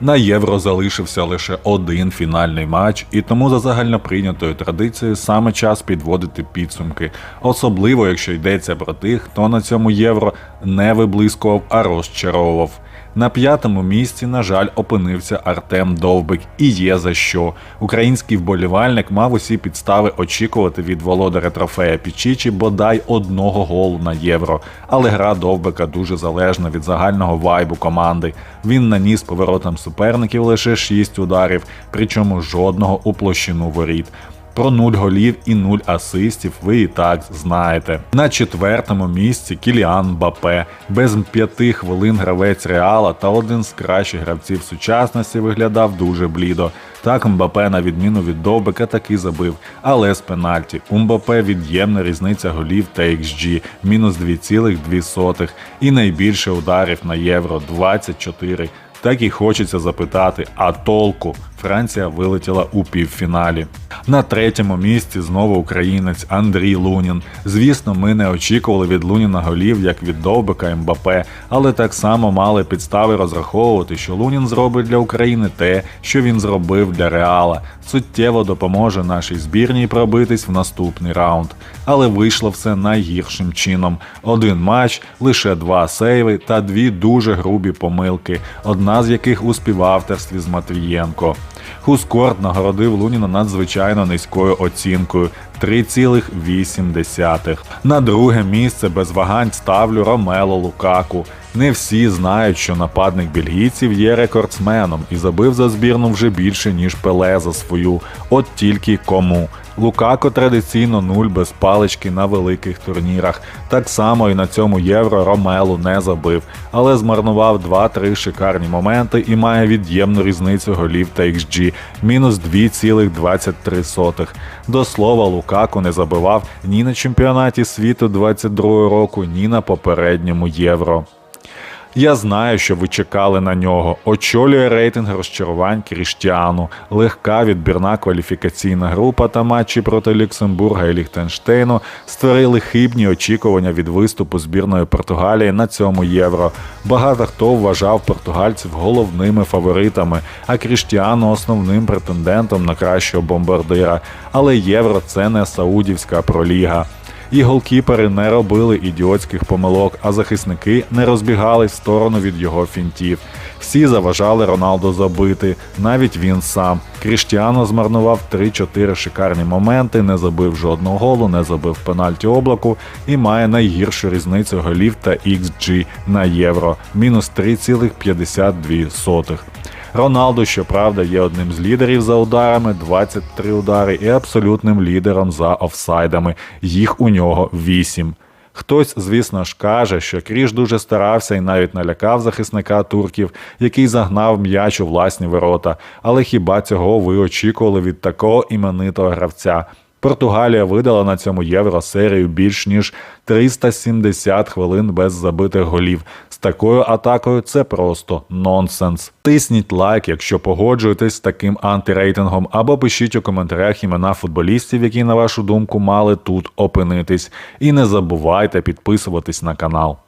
На євро залишився лише один фінальний матч, і тому за загальноприйнятою традицією саме час підводити підсумки, особливо якщо йдеться про тих, хто на цьому євро не виблискував, а розчаровував. На п'ятому місці, на жаль, опинився Артем Довбик, і є за що. Український вболівальник мав усі підстави очікувати від володаря трофея Пічічі бодай одного голу на євро. Але гра Довбика дуже залежна від загального вайбу команди. Він наніс поворотам суперників лише 6 ударів, причому жодного у площину воріт. Про нуль голів і нуль асистів ви і так знаєте. На четвертому місці Кіліан Бапе. Без п'яти хвилин гравець Реала та один з кращих гравців сучасності виглядав дуже блідо. Так Мбапе, на відміну від Довбика, таки забив, але з пенальті. У Мбапе від'ємна різниця голів та XG – мінус 2,2. І найбільше ударів на євро 24. Так і хочеться запитати, а толку? Франція вилетіла у півфіналі. На третьому місці знову українець Андрій Лунін. Звісно, ми не очікували від Луніна голів, як від Довбика Мбапе, але так само мали підстави розраховувати, що Лунін зробить для України те, що він зробив для Реала. Суттєво допоможе нашій збірній пробитись в наступний раунд. Але вийшло все найгіршим чином: один матч, лише два сейви та дві дуже грубі помилки, одна з яких у співавторстві з Матвієнко. Хускорт нагородив Луніна надзвичайно низькою оцінкою 3,8. На друге місце без вагань ставлю Ромело Лукаку. Не всі знають, що нападник бельгійців є рекордсменом і забив за збірну вже більше, ніж Пеле за свою. От тільки кому. Лукако традиційно нуль без палички на великих турнірах. Так само і на цьому євро Ромелу не забив, але змарнував 2-3 шикарні моменти і має від'ємну різницю голів та XG – мінус 2,23. До слова, Лукако не забивав ні на чемпіонаті світу 22 року, ні на попередньому євро. Я знаю, що ви чекали на нього. Очолює рейтинг розчарувань Кріштіану, легка відбірна кваліфікаційна група та матчі проти Люксембурга і Ліхтенштейну створили хибні очікування від виступу збірної Португалії на цьому євро. Багато хто вважав португальців головними фаворитами, а Кріштіану основним претендентом на кращого бомбардира. Але євро це не саудівська проліга. І голкіпери не робили ідіотських помилок, а захисники не розбігались в сторону від його фінтів. Всі заважали Роналду забити, навіть він сам. Кріштіано змарнував 3-4 шикарні моменти, не забив жодного голу, не забив пенальті облаку і має найгіршу різницю голів та XG на євро мінус 3,52. Роналду, щоправда, є одним з лідерів за ударами, 23 удари, і абсолютним лідером за офсайдами. Їх у нього 8. Хтось, звісно ж, каже, що Кріш дуже старався і навіть налякав захисника турків, який загнав м'яч у власні ворота. Але хіба цього ви очікували від такого іменитого гравця? Португалія видала на цьому євро серію більш ніж 370 хвилин без забитих голів. З такою атакою це просто нонсенс. Тисніть лайк, якщо погоджуєтесь з таким антирейтингом, або пишіть у коментарях імена футболістів, які, на вашу думку, мали тут опинитись. І не забувайте підписуватись на канал.